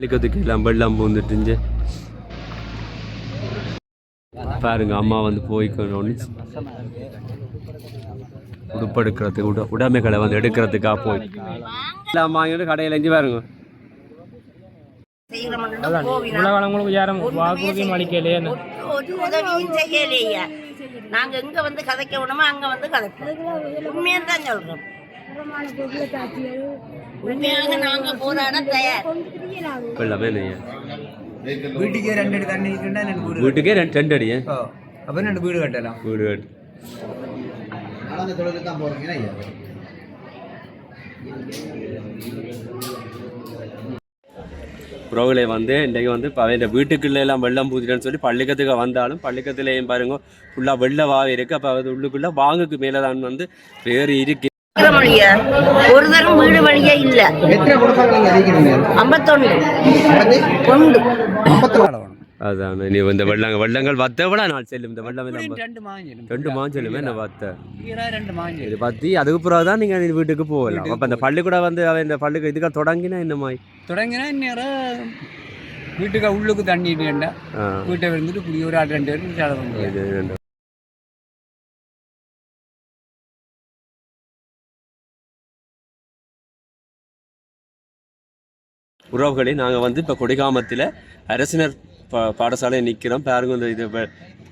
பள்ளிக்கத்துக்கு எல்லாம் வெள்ளம் பூந்துட்டுஞ்சு. பாருங்க அம்மா வந்து போய் ஒன்று உடுப்பு எடுக்கிறதுக்கு உட உடைமைகளை வந்து எடுக்கிறதுக்காக போய். எல்லாம் வாங்கிட்டு கடையில் எஞ்சி பாருங்க. நாங்க எங்க வந்து கதைக்க விடணுமோ அங்க வந்து கதைப்போம். உண்மையா தான் சொல்றோம். உண்மையாக நாங்க போராட தயார். வெள்ளமே இல்லையா. வீட்டுக்கே ரெண்டு அடி தண்ணி இருக்குன்னா எனக்கு வீடு வீட்டுக்கே ரெண்டு ரெண்டு அடியே? ஓ அப்போ ரெண்டு வீடு கட்டலாம். வீடு கட்டு அந்த தொழிலுக்கு தான் போகிறீங்கன்னா புறவுகளை வந்து இன்றைக்கு வந்து இப்போ அவன் வீட்டுக்குள்ள எல்லாம் வெள்ளம் பூத்திட்டேன்னு சொல்லி பள்ளிக்கத்துக்கு வந்தாலும் பள்ளிக்கத்துலேயும் பாருங்க ஃபுல்லாக வெள்ள வாவி இருக்கு. அப்போ அது உள்ளுக்குள்ள வாங்குக்கு மேலே தான் வந்து வேறு இருக்கு. ஒரு தரம் வீடு வழியா இல்ல. ஐம்பத்தொன்னு. ஒன்று. அதான் நீ இந்த வெள்ளங்கள் வெள்ளங்கள் வத்த நாள் செல்லும்? இந்த வெள்ளம் ரெண்டு ரெண்டு மாஞ்சலுமே என்ன வத்த இது பற்றி அதுக்கு பிறகு தான் நீங்கள் வீட்டுக்கு போகலாம். அப்போ இந்த பள்ளிக்கூடம் வந்து அவன் இந்த பள்ளிக்கு இதுக்காக தொடங்கினா இந்த மாதிரி தொடங்கினா இந்நேரம் வீட்டுக்கு உள்ளுக்கு தண்ணி வேண்டாம். வீட்டை வந்துட்டு குடி ஒரு ஆள் ரெண்டு பேரும் செலவு உறவுகளை நாங்கள் வந்து இப்போ கொடிகாமத்தில் அரசினர் பா பாடசாலை நிற்கிறோம் பாருங்க இந்த இது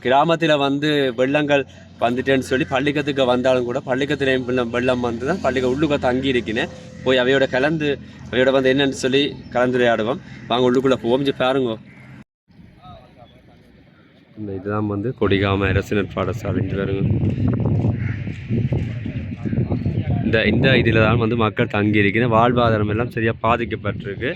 கிராமத்தில் வந்து வெள்ளங்கள் வந்துட்டேன்னு சொல்லி பள்ளிக்கத்துக்கு வந்தாலும் கூட பள்ளிக்கத்துலேயும் வெள்ளம் வெள்ளம் வந்து தான் பள்ளிக்க உள்ளுக்க தங்கி இருக்கினேன் போய் அவையோட கலந்து அவையோட வந்து என்னன்னு சொல்லி கலந்துரையாடுவோம். வாங்க உள்ளுக்குள்ளே போவோம். இங்க பாருங்க. இந்த இதுதான் வந்து கொடிகாம அரசினர் பாடசாலை பாருங்க. இந்த இந்த இதில் தான் வந்து மக்கள் தங்கி இருக்கிற வாழ்வாதாரம் எல்லாம் சரியாக பாதிக்கப்பட்டிருக்கு.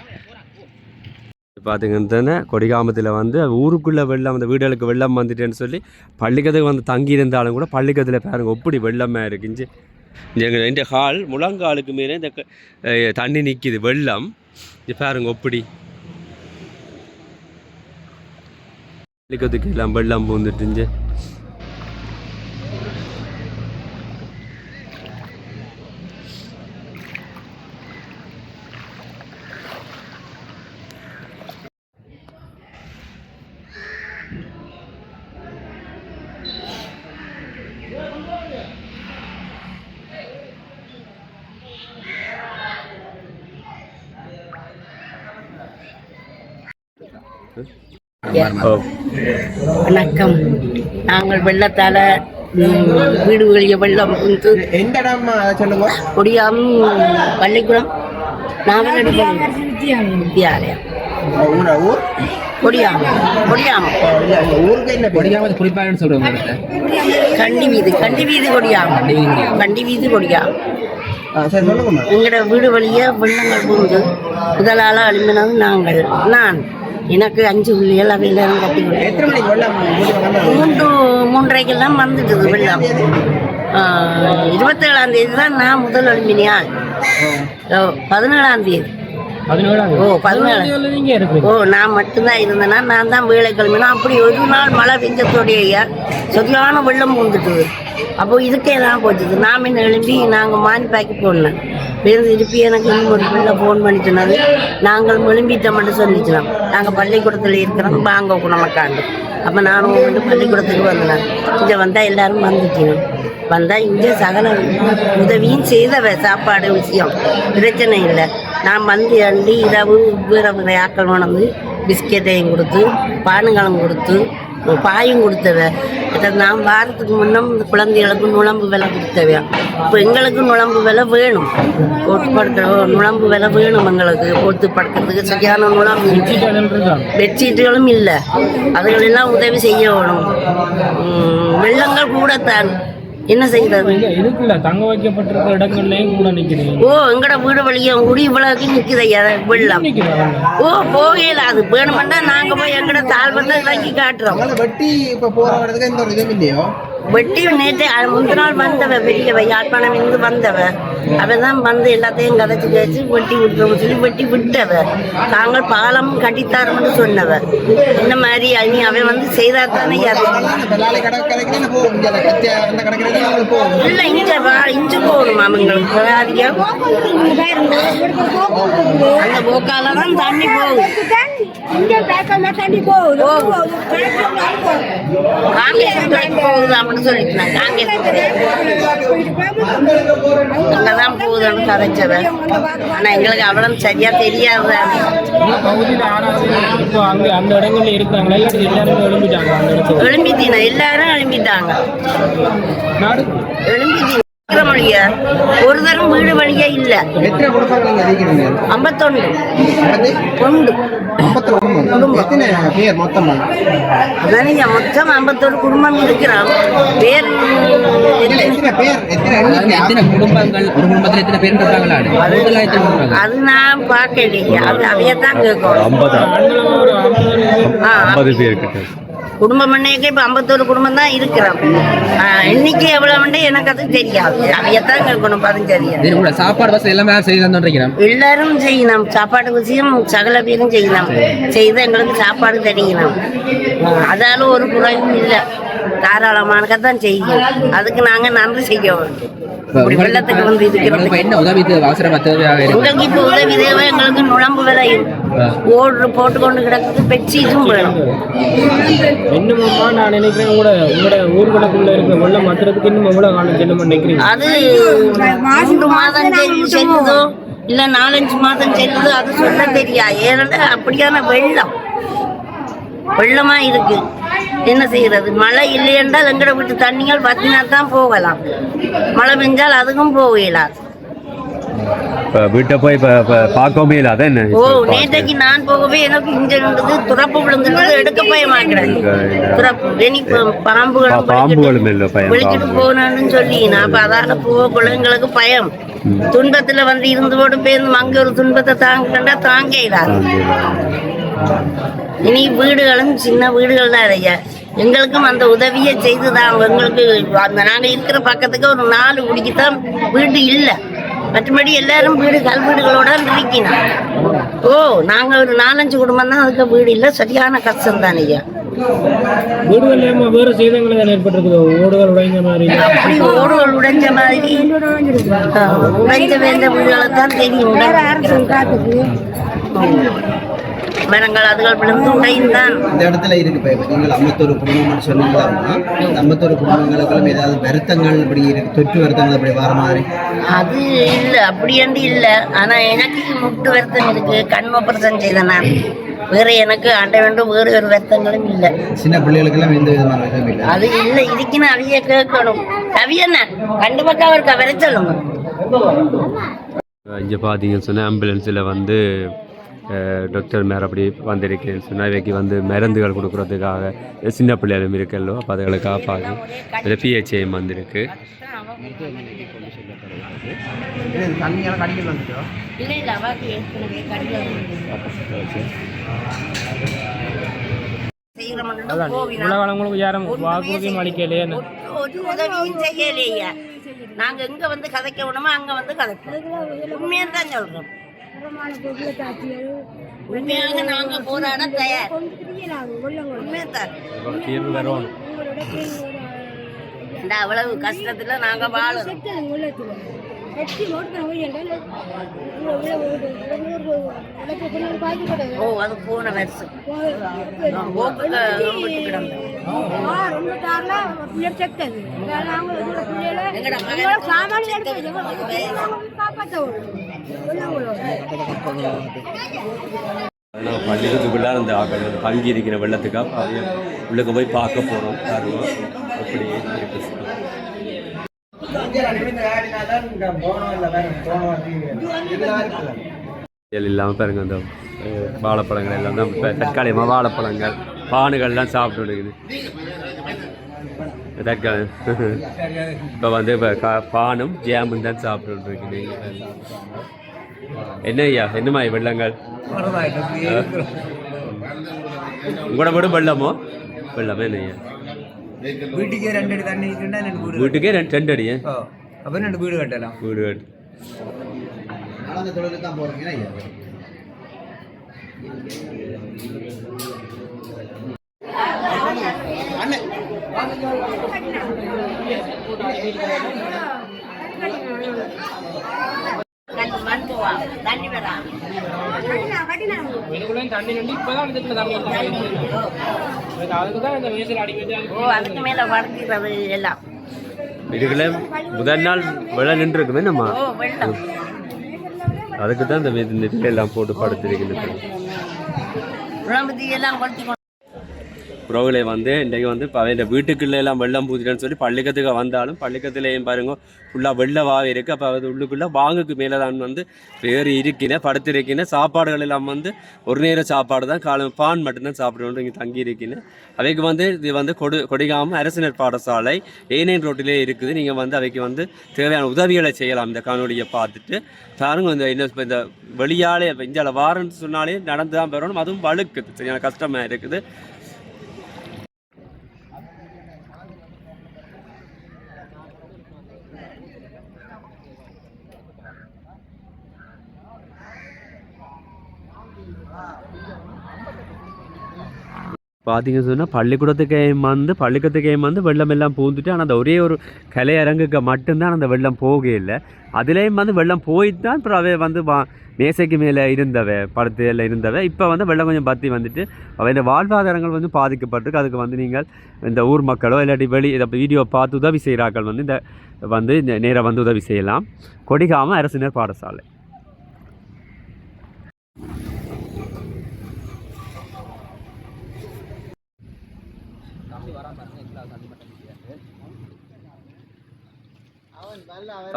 பார்த்தீங்கன்னா கொடிகாமத்தில் வந்து ஊருக்குள்ளே வெள்ளம் அந்த வீடுகளுக்கு வெள்ளம் வந்துட்டேன்னு சொல்லி பள்ளிக்கத்துக்கு வந்து தங்கி இருந்தாலும் கூட பள்ளிக்கத்தில் பாருங்கள் எப்படி வெள்ளமாக இருக்குஞ்சு எங்கள் இந்த ஹால் முழங்காலுக்கு மேலே இந்த தண்ணி நிற்கிது வெள்ளம். இது பாருங்க ஒப்படி பள்ளிக்கத்துக்கு எல்லாம் வெள்ளம் பூந்துட்டுஞ்சு வணக்கம். நாங்கள் வெள்ளத்தால ம், வீடு வெளிய வெள்ளம் வந்து எந்த இடம் சொல்லுங்க? கொடியாம் பள்ளிக்கூடம் நாவலடி வித்தியாலயம் இல்ல, இல்ல, ஊருக்கு என்ன படிக்காம குறிப்பாக சொல்லுவாங்க கண்டி வீதி கண்டி வீதி கொடியாம். கண்டி வீதி கொடியாம். ஆ, சரி சொல்லுங்கம்மா எங்களோட வீடு வழியா வெள்ளங்கள் பூந்து முதலால அழுமினது நாங்கள் நான். எனக்கு அஞ்சு பிள்ளைகள் கட்டி வெள்ளம் வந்தாங்க? மூன்று மூன்றரைக்கெல்லாம் வந்துட்டுது வெள்ளம். இருபத்தேழாம் தேதி தான் நான் முதல் அலுமினியால் பதினேழாம் தேதி. ஓ பதினேழு ஓ நான் மட்டும்தான் இருந்தேன்னா நான் தான் வேலை கிளம்பினா அப்படி ஒரு நாள் மழை பெஞ்சத்தோடைய சரியான வெள்ளம் பூந்துட்டுது அப்போ இதுக்கே தான் போச்சுது நான் முன்ன எழும்பி நாங்கள் மானிப்பாக்கி போடணும். பேருந்து திருப்பி எனக்கு ஒரு பிள்ளை ஃபோன் பண்ணி சொன்னது நாங்கள் எழும்பிட்டோம்னு சொல்லிச்சினோம் நாங்கள் பள்ளிக்கூடத்தில் இருக்கிறோம். வாங்க குணமக்காண்டு அப்போ நானும் வந்து பள்ளிக்கூடத்துக்கு வந்தேன். இங்கே வந்தால் எல்லாரும் வந்துட்டினோம் வந்தால் இங்கே சகல உதவியும் செய்தவ சாப்பாடு விஷயம். பிரச்சனை இல்லை. நான் வந்து அண்டி இரவு வேற ஆக்கள் உணர்ந்து பிஸ்கெட்டையும் கொடுத்து பானுங்களும் கொடுத்து பாயும் கொடுத்தவ. கிட்ட நான் வாரத்துக்கு முன்னம் இந்த குழந்தைகளுக்கு நுழம்பு விலை கொடுத்தவையா இப்போ எங்களுக்கு நுழம்பு விலை வேணும். போட்டு படுக்கிற நுழம்பு விலை வேணும் எங்களுக்கு. போட்டு படுக்கிறதுக்கு சரியான நுழம்பு பெட்ஷீட்டுகளும் இல்லை. அதுகளெல்லாம் உதவி செய்ய வேணும். வெள்ளங்கள் கூடத்தான் என்ன செய்கிறது இல்ல இருக்குல்ல தங்க வைக்கப்பட்டிருக்கிற இடங்கள்லயும் கூட நிக்கிறீங்க. ஓ எங்கட வீடு வழியும் குடி இவ்வளவுக்கு நிக்குது ஐயா வெள்ளம். ஓ போகல அது வேணுமெண்டா நாங்க போய் எங்கட தாழ்வத்தை இறக்கி காட்டுறோம். வெட்டி இப்ப போற இடத்துக்கு எந்த ஒரு இதுவும் இல்லையோ? வெட்டி நேற்று முந்தின நாள் வந்தவ பெரியவ யாழ்ப்பாணம் இருந்து வந்தவ. அவன் தான் வந்து எல்லாத்தையும் கதைச்சு கழிச்சு வெட்டி விட்டுறோம் சொல்லி வெட்டி விட்டவ. தாங்கள் பாலம் கட்டித்தாரோம்னு சொன்னவ. இந்த மாதிரி இனி அவன் வந்து செய்தா தானே இல்ல இங்க வா இங்க போகணும் அவங்களுக்கு. அதிகம் அந்த போக்கால தான் தண்ணி துறைக்கு போகுது. அப்படின்னு சொல்லிட்டு காங்கேசன். அங்கதான் போகுதுன்னு கதைச்சவ ஆனா எங்களுக்கு அவ்வளவு சரியா தெரியாது. எழும்பிட்டாங்க. எல்லாரும் எழும்பிட்டீங்க. மொழியா ஒரு தரம் வீடு வழியா இல்ல. ஐம்பத்தொன்னு ஒன்று. அதானே மொத்தம்? ஐம்பத்தொரு குடும்பம் இருக்கிறோம். பேர் இல்ல எத்தனை பேர்? எத்தனை எண்ணிக்கை? எத்தனை குடும்பங்கள்? ஒரு குடும்பத்துல எத்தனை பேர் இருக்காங்களா? டோட்டலா எத்தனை குடும்பங்கள் அது நான் பார்க்கலையே அது அவையத்தான் கேட்கணும். ஐம்பதா பேர் கிட்ட குடும்ப மண்ணைக்கு இப்ப ஐம்பத்தோரு குடும்பம் தான் இருக்கிறோம். ஆ, எண்ணிக்கை எவ்வளவு எனக்கு அது தெரியாது. அவையத்தான் கேட்கணும் அதுவும் தெரியாது. சாப்பாடு வசதி எல்லாமே தந்துருக்கிறோம் எல்லாரும் செய்யணும். சாப்பாடு விஷயம் சகல பேரும் செய்யலாம் செய்து எங்களுக்கு சாப்பாடு தெரியணும் அதால ஒரு குறையும் இல்லை. தாராளமானதான் செய்யும். அதுக்கு நாங்க நன்றி இப்படி வெள்ளத்துக்கு வந்து இருக்கிறோம் இப்ப என்ன உதவி தேவை? அவசரமா தேவையாக இருக்கு எங்களுக்கு இப்ப உதவி தேவை எங்களுக்கு நுழம்பு விலையும் ஓடு போட்டு கொண்டு கிடக்குது பெட்ஷீட்டும் வேணும். இன்னுமம்மா நான் நினைக்கிறேன் உங்களோட உங்களோட ஊர்களுக்குள்ள இருக்கிற வெள்ளம் மாத்திரத்துக்கு இன்னும் எவ்வளவு காலம் செல்லும் நினைக்கிறீங்க? அது மூன்று மாதம் செல்லு- செல்லுதோ இல்ல நாலஞ்சு மாதம் செல்லுதோ அது சொல்ல தெரியா ஏன்னா அப்படியான வெள்ளம். வெள்ளமா இருக்கு. என்ன செய்யறது? மழை இல்லை என்றால் எங்கட வீட்டு தண்ணிகள் பத்தினா தான் போகலாம். மழை பெஞ்சால் அதுக்கும் போகலாம் இப்போ வீட்டை போய் பார்க்கவே இல்லாத என்ன? ஓ நேற்றைக்கு நான் போகவே எனக்கு இங்க இருந்தது துறப்பு விழுந்துருந்தது எடுக்க பயமாக்கிறேன் துறப்பு பா- பாம்புகள் பாம்புகளும் இல்லை பயம் விழிச்சிட்டு போகணும்னு சொல்லி நான் அப்ப அதால போகக்குள்ள எங்களுக்கு பயம். துன்பத்துல வந்து இருந்து போட்டு பேருந்து அங்க ஒரு துன்பத்தை தாங்கிட்டா தாங்க இடாது இனி வீடுகளும் சின்ன வீடுகள் தான் ஐயா எங்களுக்கும் அந்த உதவியை செய்துதான் எங்களுக்கு அந்த நாங்க இருக்கிற பக்கத்துக்கு ஒரு நாலு குடிக்கு தான் வீடு இல்லை. மற்றபடி எல்லாரும் வீடு கல் வீடுகளோட இருக்கணும் ஓ நாங்க ஒரு நாலஞ்சு குடும்பம் தான் அதுக்கு வீடு இல்லை சரியான கஷ்டம் தான் ஐயா. வீடுகள் இல்லாம வேறு சேதங்கள் தான் ஏற்பட்டிருக்குது? ஓடுகள் உடைஞ்ச மாதிரி? அப்படி ஓடுகள் உடைஞ்ச மாதிரி. ஆ, உடைஞ்ச வேந்த வீடுகளை தான் தெரியும் மரங்கள் அதுகள் விழுந்து உடைந்தான். இந்த இடத்துல இருக்கு இப்ப நீங்கள் ஐம்பத்தொரு குடும்பம்னு சொன்னீங்கன்னா இந்த ஐம்பத்தொரு குடும்பங்களுக்கும் ஏதாவது வருத்தங்கள் இப்படி இருக்கு? தொற்று வருத்தங்கள் அப்படி வர மாதிரி? அது இல்ல அப்படியாண்டு இல்ல. ஆனா எனக்கு முட்டு வருத்தம் இருக்கு கண் ஆபரேஷன் செய்த நான் வேற எனக்கு ஆண்ட வேண்டும் வேறு ஒரு வருத்தங்களும் இல்ல. சின்ன பிள்ளைகளுக்கெல்லாம் எந்த விதமான அது இல்ல இதுக்குன்னு அவைய கேட்கணும். கவியண்ணா கண்டு பக்கம் அவர் கவரை சொல்லுங்க. இங்கே பார்த்தீங்கன்னு சொன்னால் ஆம்புலன்ஸில் வந்து டாக்டர் அப்படி வந்திருக்கேன்னு சொன்னால் இவைக்கு வந்து மருந்துகள் கொடுக்குறதுக்காக சின்ன பிள்ளைகளும் இருக்கல்லோ அப்போ அதுகளை காப்பாங்க இதில் பிஹெச்ஐஎம் வந்திருக்கு உங்களுக்கு யாரும் வாக்குறுதியும் அளிக்கலையே? ஒரு உதவியும் செய்யலையா நாங்க எங்க வந்து கதைக்க வேணுமோ அங்க வந்து கதைப்போம். உண்மையா தான் சொல்றோம். உண்மையாக போராட தயார். இந்த அவ்வளவு கஷ்டத்துல நாங்க வாழறோம். ஓ அது போன வருஷம். நம்பிட்டு பள்ளிக்கு எங்கட அந்த ஆக்கள் வந்து தங்கி இருக்கிற வெள்ளத்துக்காக அவைய உள்ளுக்கு போய் பார்க்க போகிறோம் பாருங்க அப்படி இருக்கு. இல்லாமல் பாருங்க அந்த வாழைப்பழங்கள் எல்லாம் தான் இப்போ தற்காலிகமாக வாழைப்பழங்கள் பானுகள்லாம் சாப்பிட்டு இருக்குது தற்கால இப்போ வந்து இப்போ கா பானும் ஜாமும் தான் சாப்பிட்டு இருக்குது என்ன ஐயா என்னம்மா வெள்ளங்கள்? உங்களோட வீடு வெள்ளமோ? வெள்ளமே என்ன ஐயா வீட்டுக்கே ரெண்டு அடி தண்ணி வீட்டுக்கே ரெண்டு ரெண்டு அடியே? ஓ அப்போ ரெண்டு வீடு கட்டலாம். வீடு கட்டு நாளாந்த தொழிலுக்கு தான் போகிறீங்கன்னா ஐயா? ரெண்டு மண் போவா தண்ணி வராம எனக்குள்ள தண்ணி நின்று இப்பதான் இதுக்குள்ள தண்ணி இருக்கு. அதுக்கு தான் இந்த மேசில் அடி வச்சு ஓ அதுக்கு மேல வளர்க்கிறது எல்லாம். இதுக்குள்ள முதல் நாள் வெள்ள நின்று இருக்குமே நம்ம ஓ வெள்ளம். அதுக்கு தான் இந்த நெல் எல்லாம் போட்டு படுத்திருக்கிறது. உறவுகளை வந்து இன்றைக்கு வந்து இப்போ இந்த வீட்டுக்குள்ளே எல்லாம் வெள்ளம் பூத்திட்டேன்னு சொல்லி பள்ளிக்கத்துக்கு வந்தாலும் பள்ளிக்கத்துலேயும் பாருங்க ஃபுல்லாக வெள்ளவாக இருக்குது அப்போ அது உள்ளுக்குள்ளே வாங்குக்கு மேலே தான் வந்து வேறு இருக்கின படுத்திருக்கின சாப்பாடுகள் எல்லாம் வந்து ஒரு நேர சாப்பாடு தான் காலம் பான் மட்டும்தான் சாப்பிடணும் இங்கே தங்கி இருக்கின அவைக்கு வந்து இது வந்து கொடு கொடிகாமல் அரசினர் பாடசாலை ஏனையன் ரோட்டிலே இருக்குது. நீங்கள் வந்து அவைக்கு வந்து தேவையான உதவிகளை செய்யலாம். இந்த காணொலியை பார்த்துட்டு பாருங்க இந்த என்ன இந்த வெளியாலே இஞ்சால வாரன்னு சொன்னாலே நடந்து தான் பெறணும் அதுவும் வழுக்குது சரியான கஷ்டமாக இருக்குது. பார்த்தீங்க சொன்னால் பள்ளிக்கூடத்துக்கு வந்து பள்ளிக்கூடத்துக்கு வந்து வெள்ளம் எல்லாம் பூந்துட்டு ஆனால் அந்த ஒரே ஒரு கலையரங்குக்கு மட்டும்தான் அந்த வெள்ளம் போகவே இல்லை. அதுலேயும் வந்து வெள்ளம் போயிட்டு தான் அப்புறம் அவை வந்து வா மேசைக்கு மேலே இருந்தவ படத்தில் இருந்தவ இப்போ வந்து வெள்ளம் கொஞ்சம் பற்றி வந்துட்டு அவையோட வாழ்வாதாரங்கள் வந்து பாதிக்கப்பட்டிருக்கு. அதுக்கு வந்து நீங்கள் இந்த ஊர் மக்களோ இல்லாட்டி வெளி இதை வீடியோ பார்த்து உதவி செய்கிறாக்கள் வந்து இந்த வந்து நேராக வந்து உதவி செய்யலாம். கொடிகாம அரசினர் பாடசாலை.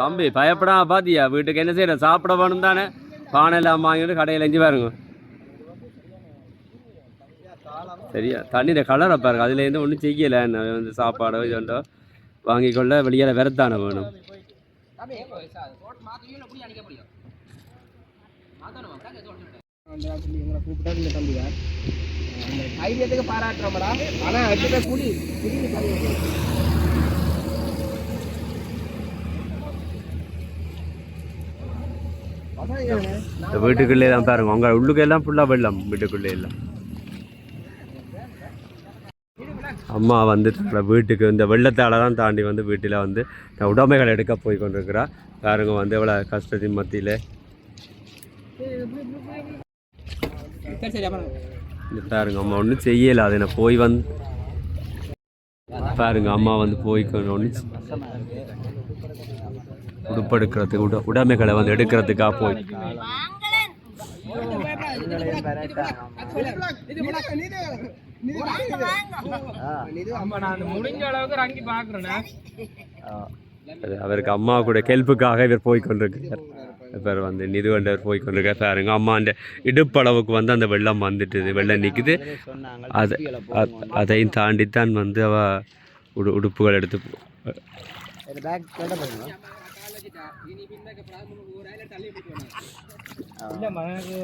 தம்பி பயப்படாம பாத்தியா? வீட்டுக்கு என்ன செய்யற சாப்பிட வேணும் தானே. பானை எல்லாம் வாங்கிட்டு கடையில் எஞ்சி பாருங்க. சரியா? தண்ணியில் கலரை பாருங்க. அதுலேருந்து ஒன்றும் செய்யலை. வந்து சாப்பாடோ இது ஒன்றோ வாங்கிக்கொள்ள வெளியில் விரத்தானே வேணும். பாராட்டுறோம்டா. ஆனா அடுத்த கூலி திரும்பி தண்ணி இந்த வீட்டுக்குள்ளே தான் பாருங்க. உங்க உள்ளுக்கு எல்லாம் ஃபுல்லாக வெள்ளம் வீட்டுக்குள்ளே எல்லாம் அம்மா வந்து தன்னோட வீட்டுக்கு இந்த வெள்ளத்தால தான் தாண்டி வந்து வீட்டில் வந்து இந்த உடைமைகள் எடுக்க போய் கொண்டிருக்கிறா. பாருங்க வந்து எவ்வளோ கஷ்டத்தின் மத்தியில். பாருங்க அம்மா ஒன்றும் செய்யலை. அதை நான் போய் வந்து பாருங்க அம்மா வந்து போய் ஒன்று உடுப்பெடுக்கிறதுக்கு உட உடைமைகளை வந்து எடுக்கிறதுக்காக போய். ஆமா நான் முடிஞ்ச அளவுக்கு ரங்கி பாக்குறேண்ணா அது அவருக்கு அம்மா கூட கெல்ப்புக்காக இவர் போய் கொண்டிருக்கிறார். இவர் வந்து நிதுவண்டவர் போய் கொண்டிருக்கார் பாருங்க அம்மா அந்த இடுப்பளவுக்கு வந்து அந்த வெள்ளம் வந்துட்டுது வெள்ளம் நிற்குது அது அதையும் தாண்டித்தான் வந்து அவ உடு உடுப்புகள் எடுத்து போ- இல்ல மனக்கு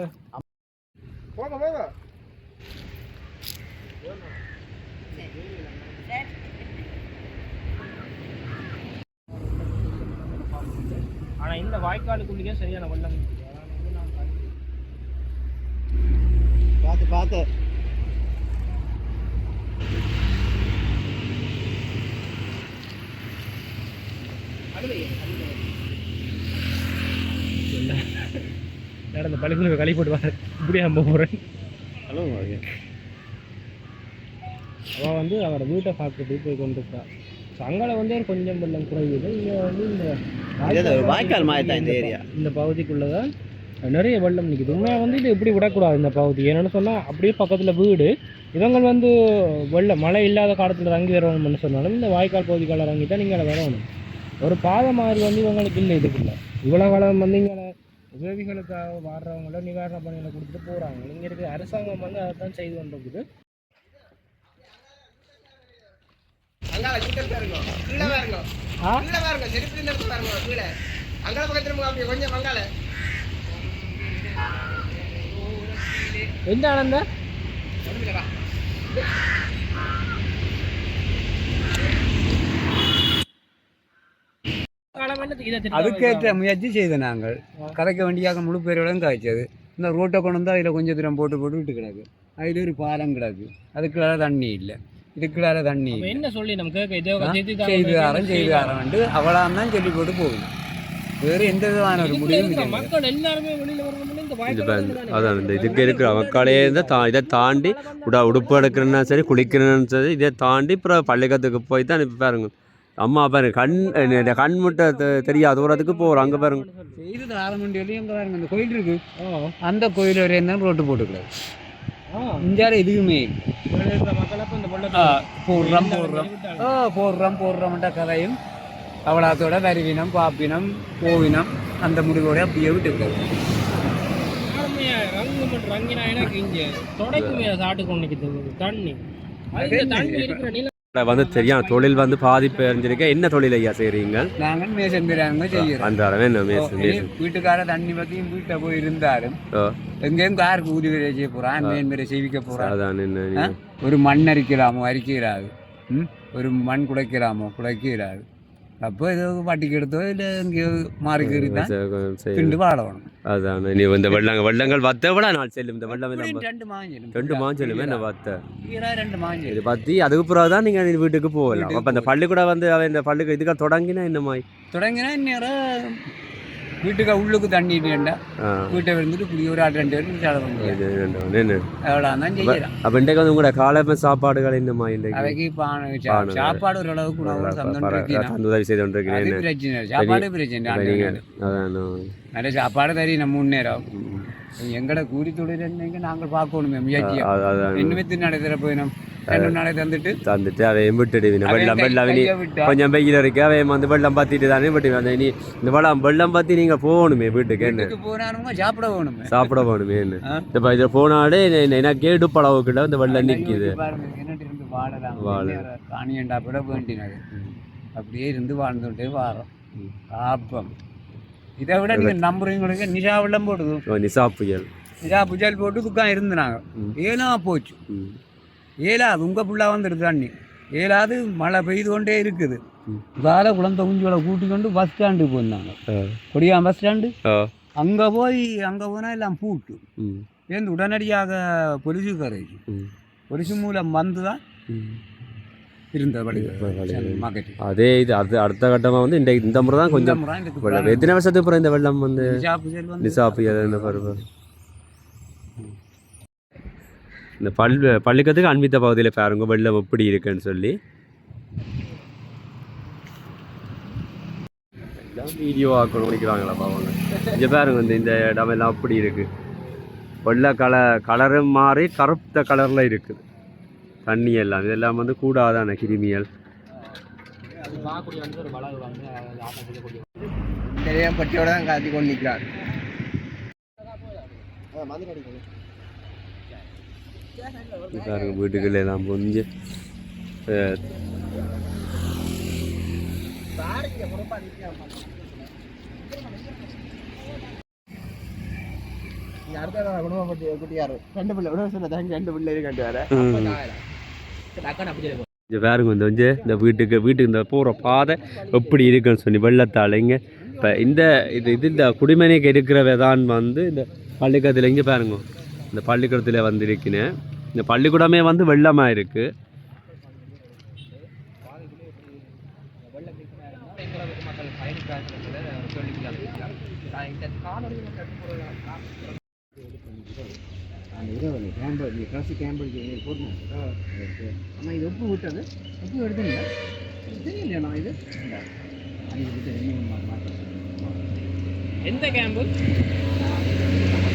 ஆனா இந்த வாய்க்காலுக்குள்ளேயே சரியான வெள்ளம் பார்த்து பார்த்து. நடந்த பள்ளிக்குள்ள களி போட்டு இப்படியே நம்ம போகிறேன். அவள் வந்து அவரை வீட்டை பார்த்துட்டு போய் கொண்டிருக்கா. ஸோ அங்கே வந்து கொஞ்சம் வெள்ளம் குறையுது. இங்கே வந்து இந்த வாய்க்கால் மாதிரி தான் இந்த ஏரியா. இந்த பகுதிக்குள்ளே தான் நிறைய வெள்ளம் நிற்குது உண்மையாக வந்து இது இப்படி விடக்கூடாது இந்த பகுதி. என்னென்னு சொன்னால் அப்படியே பக்கத்தில் வீடு. இவங்க வந்து வெள்ளம் மழை இல்லாத காலத்தில் இறங்கி வரணும்னு சொன்னாலும் இந்த வாய்க்கால் பகுதிக்கால இறங்கி தான் நீங்கள் வரணும். ஒரு பாதை மாதிரி வந்து இவங்களுக்கு இல்லை இதுக்குள்ள. இவ்வளோ காலம் வந்து இங்கே உதவிகளுக்காக வர்றவங்கள நிவாரண பணிகளை கொடுத்துட்டு போகிறாங்க இங்கே இருக்கிற அரசாங்கம் வந்து அதை தான் செய்து கொண்டிருக்குது. எந்த ஆனந்த காலம் என்னத்துக்கு இதை திரும்ப அதுக்கேற்ற? முயற்சி செய்த நாங்கள். கதைக்க வேண்டியாக முழு பேரோடும் காய்ச்சது. இந்த ரோட்டை கொண்டு வந்து அதில் கொஞ்சம் தூரம் போட்டு போட்டு விட்டு கிடக்கு. அதில் ஒரு பாலம் கிடக்கு. அதுக்குள்ளார தண்ணி இல்லை. இதுக்குள்ளார தண்ணி என்ன சொல்லி நம்ம கேட்க இதோ ஆ? செய்தி தாங்க, செய்து செய்தி தரேன் செய்து தாங்க. தரேன்ட்டு அவளாம் தான் சொல்லி போட்டு போகணும் வேறு எந்த விதமான ஒரு இதுக்குள்ள முடிவும் மக்கள் எல்லாருமே வெளியில வரணும்னு அதான் இந்த இதுக்கு இருக்கிற மக்களே இந்த தா இதை தாண்டி உட உடுப்பு எடுக்கிறேன்னா சரி குளிக்கிறேன்னு சரி இதை தாண்டி அப்புறம் பள்ளிக்கத்துக்கு போய் தான் இப்போ பாருங்க. அம்மா பாருங்க கண் இந்த கண் முட்டை தெரியாத தூரத்துக்கு போகிறோம் அங்கே பாருங்க. செய்து தரம் சொல்லி அங்கே பாருங்க அந்த கோயில் இருக்கு. அந்த கோயில் வரையும் தான் ரோட்டு போட்டுக்கூடாது ஆ. இந்தியாவில் எதுவுமே போடுறோம் போடுறோம். ஓ போடுறோம் போடுறோம்ன்ற கதையும் அவளாத்தோட வருவினம் பாப்பினம் போவினம் அந்த முடிவோட அப்படியே விட்டுக்கிறது. ரங்கு மட்டும் ரங்கினா எனக்கு இங்க தொடக்குமே சாட்டு கொண்டு நிக்குது தண்ணி. தண்ணி இருக்கிற நில வந்து தெரியும் தொழில் வந்து பாதிப்பு அறிஞ்சிருக்க என்ன தொழில் ஐயா செய்கிறீங்க நாங்கள் மேசன் பிரியாங்க செய்கிறோம். அந்த அளவே என்ன மேசன் மேசன் வீட்டுக்கார தண்ணி பற்றியும் வீட்டில் போய் இருந்தாலும் எங்கேயும் காருக்கு உதவி செய்ய போகிறான் மேன் மேலே செய்விக்க போகிறான் அதான் என்ன நீங்க- ஒரு மண் அரிக்கலாமோ அரிக்கிறாது ஒரு மண் குடைக்கலாமோ குடைக்கிறாது அப்போ ஏதோ வட்டிக்கு எடுத்தோ இல்லை எங்கேயோ மாறிக்கறி தான் சரி, சரி. திண்டு வாழணும் அதான் நீ இந்த வெள்ளங்கள் வெள்ளங்கள் வத்த விட நாள் செல்லும் இந்த வெள்ளம் ரெண்டு மாஞ்சலும் ரெண்டு மாஞ்சலுமே என்ன வத்த ரெண்டு மாஞ்சல் இது பத்தி அதுக்கு பிறகு தான் நீங்க வீட்டுக்கு போகலாம் அப்ப இந்த பள்ளிக்கூடம் வந்து அவன் இந்த பள்ளிக்கு இதுக்காக தொடங்கினா என்ன மாதிரி தொடங்கினா இந்நேரம் வீட்டுக்கு உள்ளுக்கு தண்ணி இல்லைண்டா வீட்டை இருந்துட்டு இப்படி ஒரு ரெண்டு பேரும் சாலை பண்ணுறாங்க இது என்ன- என்ன? அவ்வளோ தான் செய்யலாம் அப்ப இன்றைக்கு வந்து உங்களோட காலமை சாப்பாடுகள் இந்த மாதிரி அவைக்கு. சாப்பாடு உணவு கொண்டிருக்கிறேன். அது என்ன பிரச்சனை. சாப்பாடு பிரச்சனை நிறைய சாப்பாடு தரி நம்ம முன்னேறம் எங்கட கூலி தொழில் என்னங்க நாங்கள் பார்க்கணுமே முயற்சியா போயினோம் ரெண்டு நாளை தந்துட்டு. அவையும் விட்டுடுவீங்க வெள்ளம் வெள்ளம் இனி கொஞ்சம் வெயில் இருக்கு அவையும் வந்து வெள்ளம் பத்திட்டு தானே விட்டு அந்த இனி இந்த வெள்ளம் வெள்ளம் பத்தி நீங்க போகணுமே வீட்டுக்கு என்ன? சாப்பிட வேணுமே சாப்பிட போகணுமே என்ன? ஆ? இப்போ இதில் போனாலே என்ன- என்ன- எனக்கு இடுப்பளவுக்குள்ள இந்த வெள்ளம் நிற்கிது பாருங்க கிணட்டு இருந்து வாழலாம். வாழ. காணியண்டா கூட வேண்டினது. அப்படியே இருந்து வாழ்ந்துட்டே வாரோம். இதை விட நீங்க நம்புறவங்களுக்கு நிஷா வெள்ளம் போடுது நிசா புயல் நிஷா புஜால் போட்டு துக்கம் இருந்தாங்க. ஏனா போச்சு. ஏலாது உங்க ஃபுல்லாக வந்துடுது தண்ணி ஏலாது மழை பெய்து கொண்டே இருக்குது. காலை குழந்தை குஞ்சுகளை கூட்டி கொண்டு பஸ் ஸ்டாண்டுக்கு போயிருந்தாங்க ஆ. கொடியாம் பஸ் ஸ்டாண்டு. அங்கே போய் அங்கே போனால் எல்லாம் பூட்டு. ஏந்து உடனடியாக பொலிசு கரைக்கு. பொலிசு மூலம் வந்து தான். இருந்த. மார்க்கெட் அதே இது அடுத்த அடுத்த கட்டமாக வந்து இந்த இந்த முறை தான் கொஞ்சம் வெள்ளம் எத்தனை வருஷத்துக்கு அப்புறம் இந்த வெள்ளம் வந்து நிசா புயல் என்ன பருவ இந்த பல் பள்ளிக்கத்துக்கு அன்பித்த பகுதியில் பாருங்க வெள்ளம் எப்படி இருக்குன்னு சொல்லி. வீடியோ ஆக்கணும் நினைக்கிறாங்களா பாவங்க? இங்கே பாருங்க இந்த இந்த இடமெல்லாம் அப்படி இருக்கு. வெள்ளை கலர் கலரும் மாறி கருத்த கலரில் இருக்குது தண்ணி எல்லாம் இதெல்லாம் வந்து கூடாதான கிருமிகள்? பட்டியோட தான் காத்தி கொண்டு நிற்கிறார் பாருங்க வீட்டுக்குள்ள எல்லாம் கொஞ்சம் அடுத்த குடும்ப பட்டி குட்டியாரு. ரெண்டு பிள்ளை விட சொல்ல ரெண்டு பிள்ளை இருக்காண்டு வேற. இங்கே பாருங்க இந்த வந்து இந்த வீட்டுக்கு வீட்டுக்கு இந்த போகிற பாதை எப்படி இருக்குன்னு சொல்லி வெள்ளத்தால் இங்கே. இப்போ இந்த இது இது இந்த குடிமனைக்கு இருக்கிறவ தான் வந்து இந்த பள்ளிக்கூடத்தில் இங்கே பாருங்க. இந்த பள்ளிக்கூடத்தில் வந்து இருக்கிறேன் இந்த பள்ளிக்கூடமே வந்து வெள்ளமாக இருக்குது அந்த இரவு கேம்பு நீ கடைசி கேம்பு போடணும் ஆனால் இது உப்பு விட்டது உப்பு எடுத்துங்க தெரியலையா நான் இது? இது விட்டு என்ன மாட்டேன் எந்த கேம்பு அந்த